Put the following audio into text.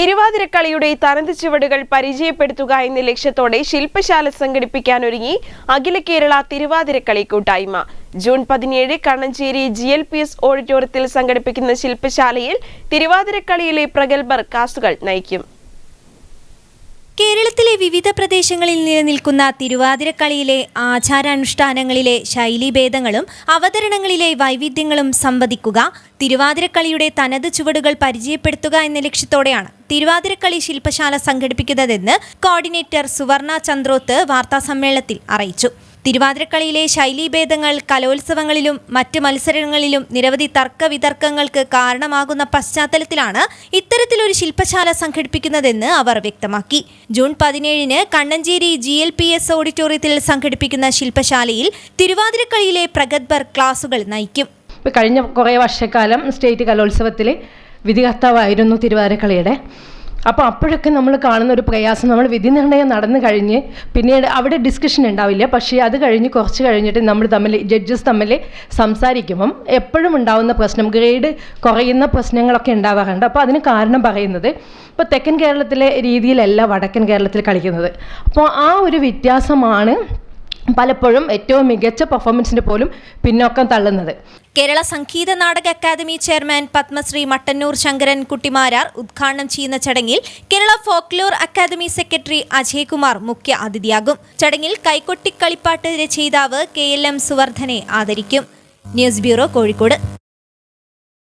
തിരുവാതിരക്കളിയുടെ തനത് ചുവടുകൾ പരിചയപ്പെടുത്തുക എന്ന ലക്ഷ്യത്തോടെ ശില്പശാല സംഘടിപ്പിക്കാനൊരുങ്ങി അഖില കേരള തിരുവാതിരക്കളി കൂട്ടായ്മ. ജൂൺ പതിനേഴ് Kannancheri G L P S ഓഡിറ്റോറിയത്തിൽ സംഘടിപ്പിക്കുന്ന ശില്പശാലയിൽ തിരുവാതിരക്കളിയിലെ പ്രഗത്ഭർ കാസുകൾ നയിക്കും. കേരളത്തിലെ വിവിധ പ്രദേശങ്ങളിൽ നിലനിൽക്കുന്ന തിരുവാതിരക്കളിയിലെ ആചാരാനുഷ്ഠാനങ്ങളിലെ ശൈലീഭേദങ്ങളും അവതരണങ്ങളിലെ വൈവിധ്യങ്ങളും സംവദിക്കുക തിരുവാതിരക്കളിയുടെ തനത് ചുവടുകൾ പരിചയപ്പെടുത്തുക എന്ന ലക്ഷ്യത്തോടെയാണ് തിരുവാതിരക്കളി ശില്പശാല സംഘടിപ്പിക്കുന്നതെന്ന് കോർഡിനേറ്റർ സുവർണ ചന്ദ്രോത്ത് വാർത്താസമ്മേളനത്തിൽ അറിയിച്ചു. തിരുവാതിരക്കളിയിലെ ശൈലീഭേദങ്ങൾ കലോത്സവങ്ങളിലും മറ്റ് മത്സരങ്ങളിലും നിരവധി തർക്ക വിതർക്കങ്ങൾക്ക് കാരണമാകുന്ന പശ്ചാത്തലത്തിലാണ് ഇത്തരത്തിലൊരു ശില്പശാല സംഘടിപ്പിക്കുന്നതെന്ന് അവർ വ്യക്തമാക്കി. ജൂൺ പതിനേഴിന് Kannancheri G L P S ഓഡിറ്റോറിയത്തിൽ സംഘടിപ്പിക്കുന്ന ശില്പശാലയിൽ തിരുവാതിരക്കളിയിലെ പ്രഗത്ഭർ ക്ലാസുകൾ നയിക്കും. കഴിഞ്ഞ കുറേ വർഷക്കാലം സ്റ്റേറ്റ് കലോത്സവത്തിലെ വിധികർത്താവായിരുന്നു തിരുവാതിരക്കളിയുടെ. അപ്പോൾ അപ്പോഴൊക്കെ നമ്മൾ കാണുന്ന ഒരു പ്രയാസം നമ്മൾ വിധി നിർണയം നടന്നു കഴിഞ്ഞ് പിന്നീട് അവിടെ ഡിസ്കഷൻ ഉണ്ടാവില്ല. പക്ഷേ അത് കഴിഞ്ഞ് കുറച്ച് കഴിഞ്ഞിട്ട് നമ്മൾ തമ്മിൽ ജഡ്ജസ് തമ്മിൽ സംസാരിക്കുമ്പം എപ്പോഴും ഉണ്ടാവുന്ന പ്രശ്നം ഗ്രേഡ് കുറയുന്ന പ്രശ്നങ്ങളൊക്കെ ഉണ്ടാവാറുണ്ട്. അപ്പോൾ അതിന് കാരണം പറയുന്നത് ഇപ്പോൾ തെക്കൻ കേരളത്തിലെ രീതിയിലല്ല വടക്കൻ കേരളത്തിൽ കളിക്കുന്നത്. അപ്പോൾ ആ ഒരു വ്യത്യാസമാണ് പലപ്പോഴും ഏറ്റവും മികച്ച പെർഫോമൻസിന് പോലും പിന്നോക്കം തള്ളുന്നത്. കേരള സംഗീത നാടക അക്കാദമി ചെയർമാൻ പത്മശ്രീ മട്ടന്നൂർ ശങ്കരൻ കുട്ടിമാരാർ ഉദ്ഘാടനം ചെയ്യുന്ന ചടങ്ങിൽ Kerala folklore academy secretary Ajaykumar മുഖ്യ അതിഥിയാകും. ചടങ്ങിൽ കൈകൊട്ടിക്കളിപ്പാട്ട് രചയിതാവ് കെ എൽ എം സുവർദ്ധനെ ആദരിക്കും. News bureau Kozhikode.